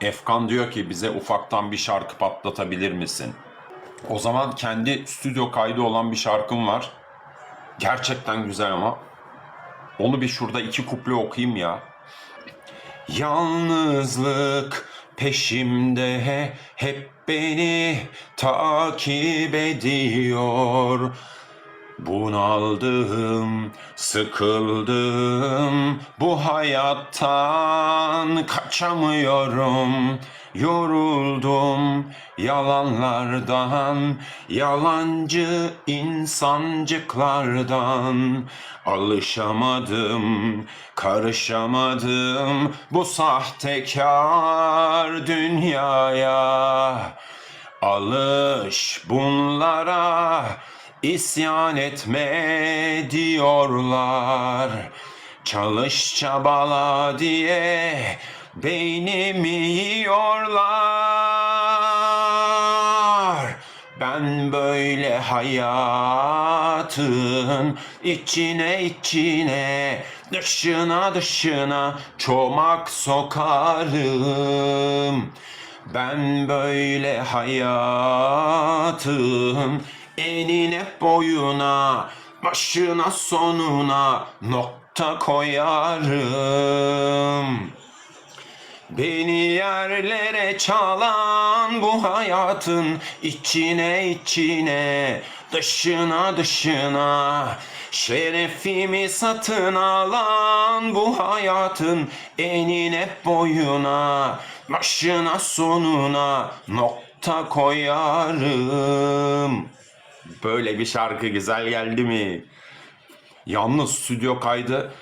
Efkan diyor ki bize ufaktan bir şarkı patlatabilir misin? O zaman kendi stüdyo kaydı olan bir şarkım var. Gerçekten güzel ama. Onu bir şurada iki kuple okuyayım ya. Yalnızlık peşimde hep beni takip ediyor. Bunaldım, sıkıldım, bu hayattan kaçamıyorum. Yoruldum yalanlardan, yalancı insancıklardan. Alışamadım, karışamadım bu sahtekar dünyaya. Alış bunlara, isyan etme diyorlar. Çalış çabala diye beynimi yiyorlar. Ben böyle hayatın içine içine dışına dışına çomak sokarım. Ben böyle hayatın enine boyuna başına sonuna nokta koyarım. Beni yerlere çalan bu hayatın içine içine dışına dışına Şerefimi satın alan bu hayatın enine boyuna başına sonuna nokta koyarım. Böyle bir şarkı güzel geldi mi? Yalnız stüdyo kaydı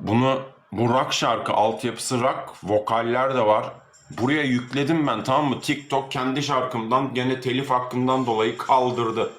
bunu bu rock şarkı altyapısı rock vokaller de var. Buraya yükledim ben tamam mı? TikTok kendi şarkımdan gene telif hakkından dolayı kaldırdı.